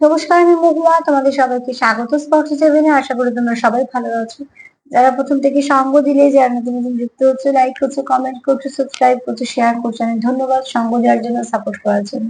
নমস্কার, আমি মহুয়া। তোমাদের সবাইকে স্বাগত স্পর্শ সেভেনে আশা করি তোমরা সবাই ভালো আছো। যারা প্রথম থেকে সঙ্গ দিলে, যারা নতুন নতুন যুক্ত হচ্ছে লাইক করছ কমেন্ট করছ সাবস্ক্রাইব করছ শেয়ার করছ, অনেক ধন্যবাদ সঙ্গ দেওয়ার জন্য সাপোর্ট করার জন্য।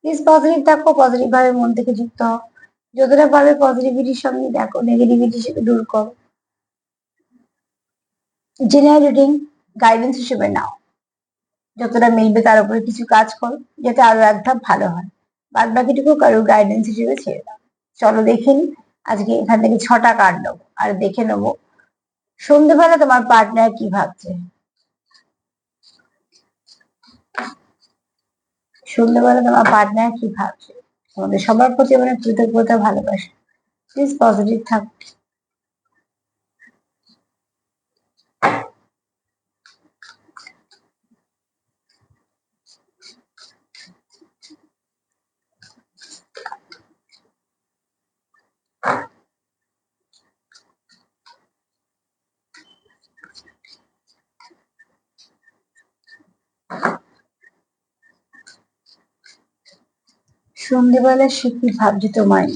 প্লিজ পজিটিভ থাকো পজিটিভ ভাবে মন থেকে যুক্ত হও। যতটা পারবে পজিটিভিটির সঙ্গে দেখো নেগেটিভিটি দূর করো। জেনারেল রিডিং গাইডেন্স হিসেবে নাও। যতটা মিলবে তার উপরে কিছু কাজ করো, যাতে আরও এক ধাপ ভালো হয়। বাদ বাকিটুকু কারও গাইডেন্স হিসেবে ছেড়ে দাও। চলো দেখিনি আজকে এখান থেকে ছটা কার্ড নেব আর দেখে নেব সন্ধ্যেবেলা তোমার পার্টনার কি ভাবছে। সন্ধ্যেবেলা তোমার পার্টনার কি ভাবছে? তোমাদের সবার প্রতি মানে কৃতজ্ঞতা, ভালোবাসা। প্লিজ পজিটিভ থাক। সন্ধ্যেবেলা সে কি ভাবছে তোমায়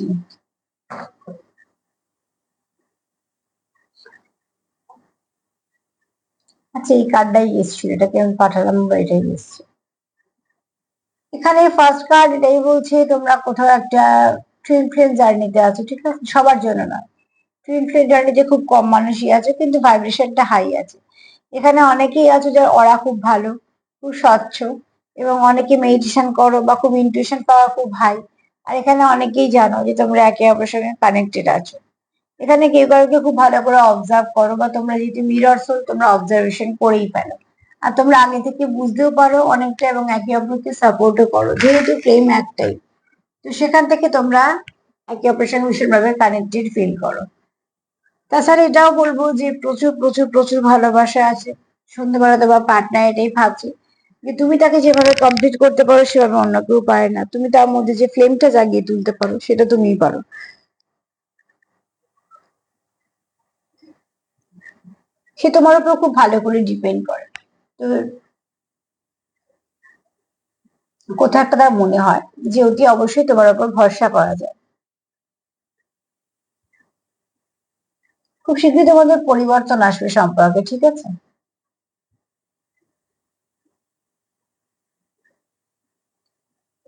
আচ্ছা এই কার্ডটাই এসছিল, এটাকে আমি পাঠালাম, বা এটাই এসছে। এখানে ফার্স্ট কার্ড এটাই বলছে, তোমরা কোথাও একটা ট্রেন ট্রেন জার্নিতে আছো, ঠিক আছে? সবার জন্য না ট্রেন ট্রেন জার্নিতে খুব কম মানুষই আছে, কিন্তু ভাইব্রেশনটা হাই আছে। এখানে অনেকেই আছে যার অরা খুব ভালো, খুব স্বচ্ছ। এবং অনেকে মেডিটেশন করো বা খুব ইনটিউশন পাওয়া খুব হাই আর এখানে অনেকেই জানো যে তোমরা একে অপরের সঙ্গে কানেক্টেড আছো। এখানে কেউ কাউকে খুব ভালো করে অবজার্ভ করো বা তোমরা যেহেতু মিরর সোল তোমরা অবজারভেশন করেই ফেলো। আর তোমরা আগে থেকে বুঝতেও পারো অনেকটা এবং একে অপরকে সাপোর্টও করো, যেহেতু ফ্লেম একটাই। তো সেখান থেকে তোমরা একে অপরের সঙ্গে ভীষণভাবে কানেক্টেড ফিল করো। তাছাড়া এটাও বলব যে প্রচুর প্রচুর প্রচুর ভালোবাসা আছে। সন্ধ্যেবেলা তোমার পার্টনার এটাই ভাবছে। যে তুমি তাকে যেভাবে কমপ্লিট করতে পারো, সেভাবে অন্য কেউ পারে না। তুমি তার মধ্যে যে ফ্লেমটা জাগিয়ে তুলতে পারো, সেটা তুমিই পারো। সে তোমার উপর খুব ভালো করে ডিপেন্ড করে। তো একটা তার মনে হয় যে অতি অবশ্যই তোমার উপর ভরসা করা যায়। খুব শীঘ্রই তোমাদের পরিবর্তন আসবে সম্পর্কে, ঠিক আছে?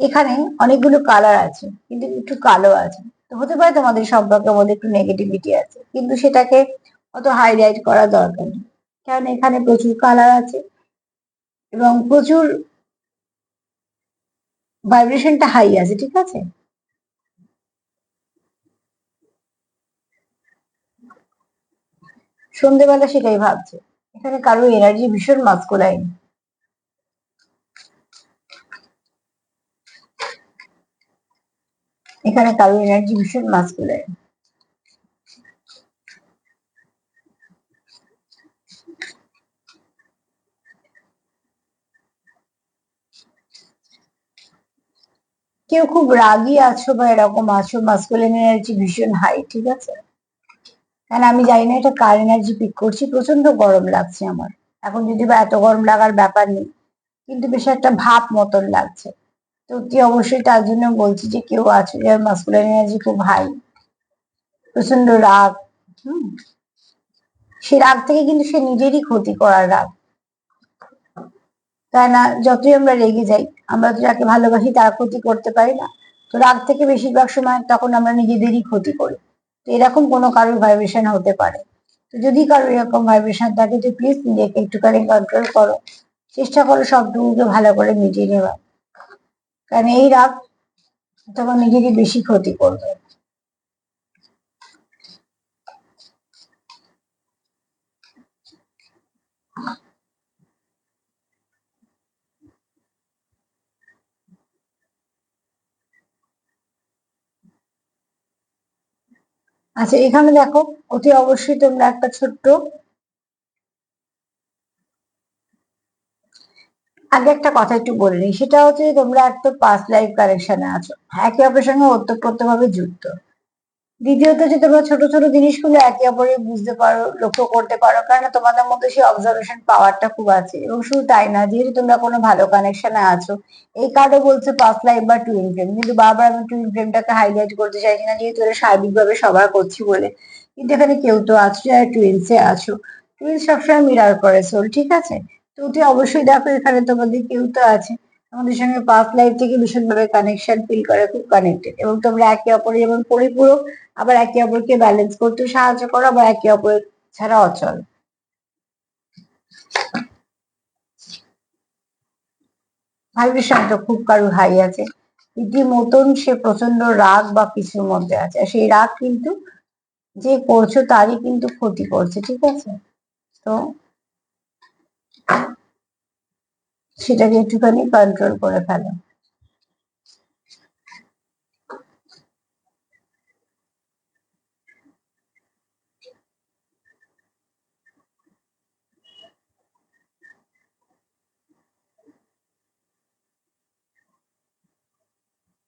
এখানে অনেকগুলো কালার আছে, কিন্তু একটু কালো আছে। তো হতে পারে তোমাদের সম্পর্কের মধ্যে একটু নেগেটিভিটি আছে, কিন্তু সেটাকে অত হাইলাইট করা দরকার নেই। কারণ এখানে প্রচুর কালার আছে এবং প্রচুর ভাইব্রেশনটা হাই আছে, ঠিক আছে? সন্ধেবেলা সেটাই ভাবছে। এখানে কারও এনার্জি ভীষণ মাস্কুলাইন এখানে কারও এনার্জি ভীষণ মাস্কুলাইন কেউ খুব রাগি আছো বা এরকম আছো মাস্কুলিন এনার্জি ভীষণ হাই ঠিক আছে? কারণ আমি জানি না এটা কার এনার্জি পিক করছি প্রচণ্ড গরম লাগছে আমার। এখন যদি বা এত গরম লাগার ব্যাপার নেই, কিন্তু বেশ একটা ভাব মতন লাগছে। তো অতি অবশ্যই তার জন্য বলছি যে কেউ আছে যার মাস্কুলার এনার্জি খুব হাই প্রচণ্ড রাগ, হুম? সে রাগ থেকে কিন্তু সে নিজেরই ক্ষতি করার রাগ। তাই না যতই আমরা রেগে যাই, আমরা তো যাকে ভালোবাসি তার ক্ষতি করতে পারি না। তো রাগ থেকে বেশিরভাগ সময় তখন আমরা নিজেদেরই ক্ষতি করি। তো এরকম কোনো কারোর ভাইব্রেশন হতে পারে। তো যদি কারও এরকম ভাইব্রেশন থাকে, তো প্লিজ নিজেকে একটুখানি কন্ট্রোল করো। চেষ্টা করো সবটুকুকে ভালো করে মিটিয়ে নেওয়ার। কারণ এই রাগ তখন নিজেরই বেশি ক্ষতি করবে। আচ্ছা এখানে দেখো, অতি অবশ্যই তোমরা একটা ছোট্ট আগে একটা কথা একটু বলে নিই, সেটা হচ্ছে তোমরা একটা পাস্ট লাইফ কানেকশনে আছো। একে অপরের সঙ্গে ওতপ্রোত ভাবে যুক্ত। দ্বিতীয়ত যে তোমরা ছোট ছোট জিনিসগুলো একে অপরে বুঝতে পারো, লক্ষ্য করতে পারো কারণ তোমাদের মধ্যে সেই অবজারভেশন পাওয়ারটা খুব আছে। এবং শুধু তাই না, যেহেতু তোমরা কোনো ভালো কানেকশনে আছো, এই কার্ডও বলছে পাস লাইফ বা টুইন ফ্লেম কিন্তু বারবার আমি টুইন ফ্লেমটাকে হাইলাইট করতে চাইছি না, যেহেতু এটা সার্বিকভাবে সবার করছি বলে। কিন্তু এখানে কেউ তো আছো যারা টুইন্সে আছো। টুইন্স সবসময় মিরার করে সোল ঠিক আছে? তো তুই অবশ্যই দেখো, এখানে তোমাদের কেউ তো আছে। আমাদের সঙ্গে পাস লাইফ থেকে ভীষণভাবে কানেকশন ফিল করে, খুব কানেক্টেড এবং তোমরা একে অপরে যেমন পরিপূরক, আবার একে অপরকে ব্যালেন্স করতে সাহায্য করো, আবার একে অপরের ছাড়া অচল। ভাইব্রেশনটা খুব কারুর হাই আছে। রীতিমতন সে প্রচণ্ড রাগ বা কিছুর মধ্যে আছে। আর সেই রাগ কিন্তু যে করছ, তারই কিন্তু ক্ষতি করছে, ঠিক আছে? তো সেটাকে একটুখানি কন্ট্রোল করে ফেলো।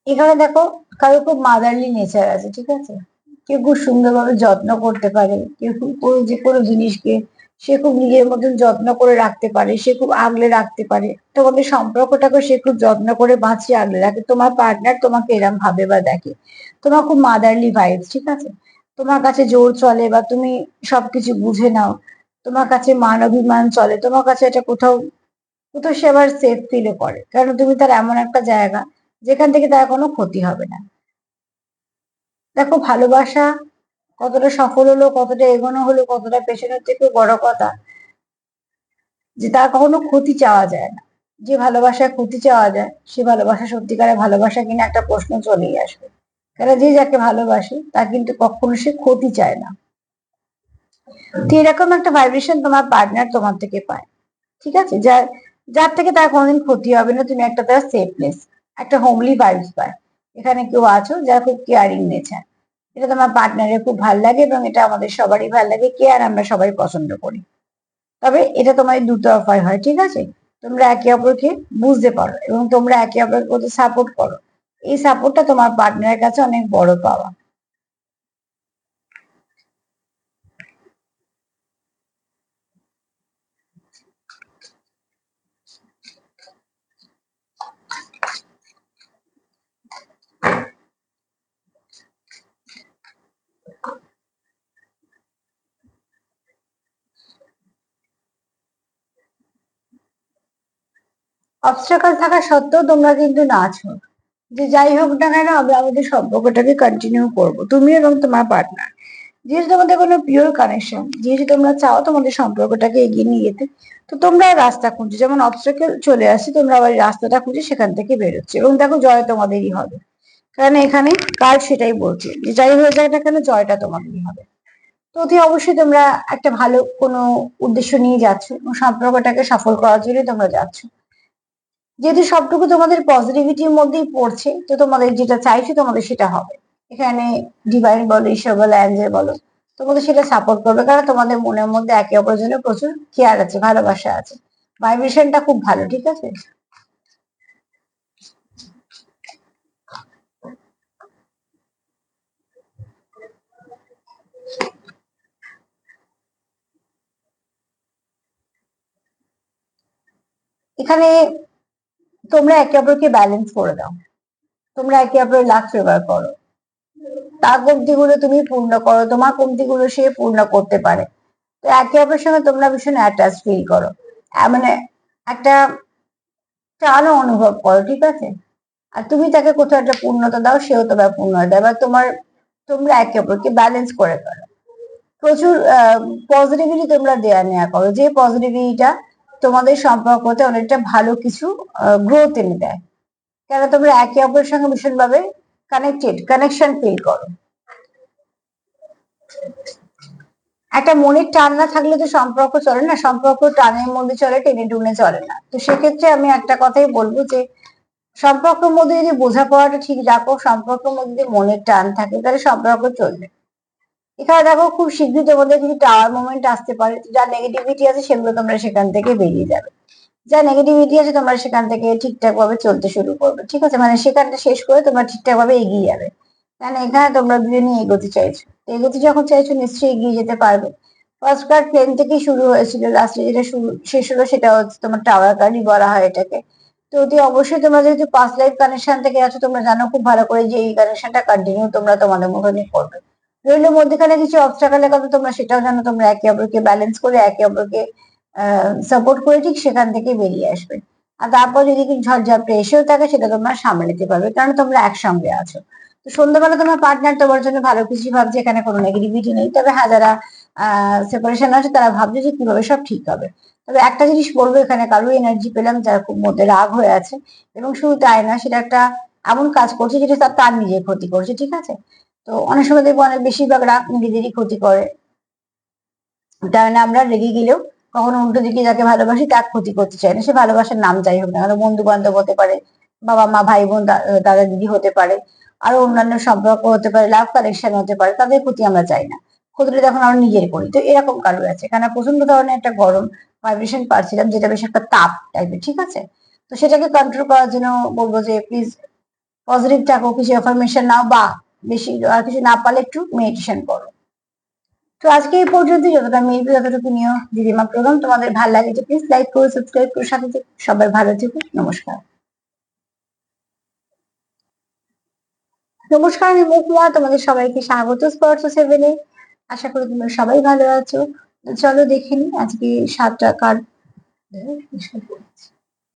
এখানে দেখো, কারও খুব মাদারলি নেচার আছে, ঠিক আছে? কেউ খুব সুন্দরভাবে যত্ন করতে পারে, কেউ খুব যে কোনো জিনিসকে সে খুব নিজের মতন যত্ন করে রাখতে পারে, সে খুব আগলে রাখতে পারে। তোমাদের সম্পর্কটাকে সে খুব যত্ন করে বাঁচিয়ে আগলে রাখে। তোমার পার্টনার তোমাকে এরম ভাবে বা দেখে। তোমার খুব মাদারলি ভাইবস ঠিক আছে? তোমার কাছে জোর চলে বা তুমি সবকিছু বুঝে নাও। তোমার কাছে মান অভিমান চলে। তোমার কাছে এটা কোথাও কোথাও সে আবার সেফ ফিলও করে কারণ তুমি তার এমন একটা জায়গা যেখান থেকে তার কোনো ক্ষতি হবে না। দেখো ভালোবাসা কতটা সফল হলো, কতটা এগোনো হলো, কতটা পেছনের থেকে বড় কথা, যে তার কখনো ক্ষতি চাওয়া যায় না। যে ভালোবাসায় ক্ষতি চাওয়া যায়, সে ভালোবাসা, সত্যিকারের ভালোবাসা কিনা একটা প্রশ্ন চলেই আসবে। কারণ যে যাকে ভালোবাসে তা কিন্তু কখনো সে ক্ষতি চায় না। তো এরকম একটা ভাইব্রেশন তোমার পার্টনার তোমার থেকে পায়, ঠিক আছে? যার যার থেকে তার কোনোদিন ক্ষতি হবে না, তুমি একটা তার সেফনেস একটা হোমলি ভাইবস পায়। এখানে কেউ আছো যারা খুব কেয়ারিং নেচার এটা তো তোমার পার্টনারের খুব ভালো লাগে এবং এটা আমাদের সবারই ভালো লাগে, কে আর আমরা সবাই পছন্দ করি। তবে এটা তোমার দুতরফায় হয়, ঠিক আছে? তোমরা একে অপরকে বুঝতে পারো এবং তোমরা একে অপরকে সাপোর্ট করো। এই সাপোর্টটা তোমার পার্টনারের কাছে অনেক বড় পাওয়া। অবস্ট্রাকল থাকা সত্ত্বেও তোমরা কিন্তু না আছো। যে যাই হোক না কেন, আমরা আমাদের সম্পর্কটাকে কন্টিনিউ করব, তুমি এবং তোমার পার্টনার যেহেতু তোমাদের কোনো পিওর কানেকশন যেহেতু তোমরা চাও তোমাদের সম্পর্কটাকে এগিয়ে নিয়ে যেতে, তো তোমরা রাস্তা খুঁজছো যেমন অবস্ট্রাকেল চলে আসছে তোমরা আবার রাস্তাটা খুঁজে সেখান থেকে বেরোচ্ছে এবং দেখো জয় তোমাদেরই হবে। কারণ এখানে কার সেটাই বলছে, যে যাই হয়ে যায় না কেন, জয়টা তোমাদেরই হবে। তো অতি অবশ্যই তোমরা একটা ভালো কোনো উদ্দেশ্য নিয়ে যাচ্ছ সম্পর্কটাকে সফল করার জন্য তোমরা যাচ্ছ। যেহেতু সবটুকু তোমাদের পজিটিভিটির মধ্যেই পড়ছে, তো তোমাদের যেটা চাইছো তোমাদের সেটা হবে। এখানে ডিভাইন বলো, ঈশ্বর বলো অ্যাঞ্জেল বলো, তোমাদের সেটা সাপোর্ট করবে কারণ তোমাদের মনের মধ্যে একে অপরের জন্য প্রচুর কেয়ার আছে, ভালোবাসা আছে। ভাইব্রেশনটা খুব ভালো, ঠিক আছে? এখানে তোমরা একে অপরকে ব্যালেন্স করে দাও। তোমরা একে অপরের লাখ ফেভার করো। তার কমতিগুলো তুমি পূর্ণ করো, তোমার কমতিগুলো সে পূর্ণ করতে পারে। তো একে অপরের সঙ্গে তোমরা ভীষণ অ্যাটাচ ফিল করো। মানে একটা টানও অনুভব করো, ঠিক আছে? আর তুমি তাকে কোথাও একটা পূর্ণতা দাও, সেও তোমার পূর্ণতা দেয় এবার তোমার, তোমরা একে অপরকে ব্যালেন্স করে করো প্রচুর পজিটিভিটি তোমরা দেয়া নেওয়া করো। যে পজিটিভিটিটা তোমাদের সম্পর্কতে অনেকটা ভালো কিছু গ্রোথ এনে দেয়। কেন তোমরা একে অপরের সঙ্গে ভীষণভাবে কানেক্টেড কানেকশন ফিল করো। একটা মনের টান না থাকলে তো সম্পর্ক চলে না, সম্পর্ক টানের মধ্যে চলে, টেনে টুনে চলে না। তো সেক্ষেত্রে আমি একটা কথাই বলব যে, সম্পর্কের মধ্যে যদি বোঝাপড়াটা ঠিক রাখো, সম্পর্কের মধ্যে যদি মনের টান থাকে, তাহলে সম্পর্ক চলবে। এখানে দেখো খুব শীঘ্রই তোমাদের কিছু টাওয়ার মোমেন্ট আসতে পারে। যা নেগেটিভিটি আছে সেগুলো তোমরা সেখান থেকে বেরিয়ে যাবে। যা নেগেটিভিটি আছে তোমরা সেখান থেকে ঠিকঠাক ভাবে চলতে শুরু করবে। ঠিক আছে? মানে সেখানটা শেষ করে তোমরা ঠিকঠাক ভাবে এগিয়ে যাবে। কেন এখানে তোমরা দুজনেই এগোতে চাইছো। এগোতে যখন চাইছো নিশ্চয়ই এগিয়ে যেতে পারবে। ফার্স্ট কার্ড প্লেন থেকেই শুরু হয়েছিল। লাস্টে যেটা শুরু, শেষ হলো সেটা হচ্ছে তোমার টাওয়ার কার্ডই বলা হয় এটাকে। তো অতি অবশ্যই তোমরা যেহেতু পাঁচ লাইফ কানেকশন থেকে আছো, তোমরা জানো খুব ভালো করে যে এই কানেকশনটা কন্টিনিউ তোমরা তোমাদের মতনই করবে। রইল মধ্যখানে কিছু অবস্ট্রাকলের কথা তোমরা সেটাও জানো, তোমরা একে অপরকে ব্যালেন্স করে একে অপরকে সাপোর্ট করে ঠিক সেখান থেকে বেরিয়ে আসবে। আর তারপর যদি কিছু ঝড়ঝাপটে এসেও থাকে সেটা তোমরা সামলে নিতে পারবে, কারণ তোমরা একসঙ্গে আছো। তো সন্ধ্যাবেলা তোমার পার্টনার তোমার জন্য ভালো কিছু ভাবছে, এখানে কোনো নেগেটিভিটি নেই। তবে হ্যাঁ যারা সেপারেশন আছে তারা ভাবছে যে কীভাবে সব ঠিক হবে। তবে একটা জিনিস বলব, এখানে কারও এনার্জি পেলাম, যার খুব মধ্যে রাগ হয়ে আছে। এবং শুধু তাই না, সেটা একটা এমন কাজ করছে যেটা তার নিজের ক্ষতি করছে, ঠিক আছে? তো অনেক সময় দেখব অনেক বেশিরভাগ রাগ নিজেদেরই ক্ষতি করে। তার মানে আমরা রেগে গেলেও কখনো উল্টো দিকে যাকে ভালোবাসি তার ক্ষতি করতে চাই না। সে ভালোবাসার নাম যাই হোক না কারণ বন্ধু বান্ধব হতে পারে বাবা মা ভাই বোন দাদা দিদি হতে পারে, আরও অন্যান্য সম্পর্ক হতে পারে লাভ কালেকশন হতে পারে, তাদের ক্ষতি আমরা চাই না। ক্ষতিটা তখন আমরা নিজের করি। তো এরকম কারও আছে। কারণ প্রচণ্ড ধরনের একটা গরম ভাইব্রেশন পাচ্ছিলাম, যেটা বেশ একটা তাপ টাইপের ঠিক আছে? তো সেটাকে কন্ট্রোল করার জন্য বলব যে প্লিজ পজিটিভ থাকো কিছু ইনফরমেশন নাও বা বেশি, আর কিছু না পারলে একটু মেডিটেশন করো। তো আজকে এই পর্যন্ত, যতটা মেয়ের যতটুকু নিও দিদিমা প্রোগ্রাম তোমাদের ভালো লাগে তো প্লিজ লাইক করো সাবস্ক্রাইব করো, সাথে। সবাই ভালো থেকো। নমস্কার। নমস্কার, আমি মুকুয়া তোমাদের সবাইকে স্বাগত স্পর্শ সেভেনে আশা করি তোমরা সবাই ভালো আছো। চলো দেখে নি আজকে সাতটা কার্ড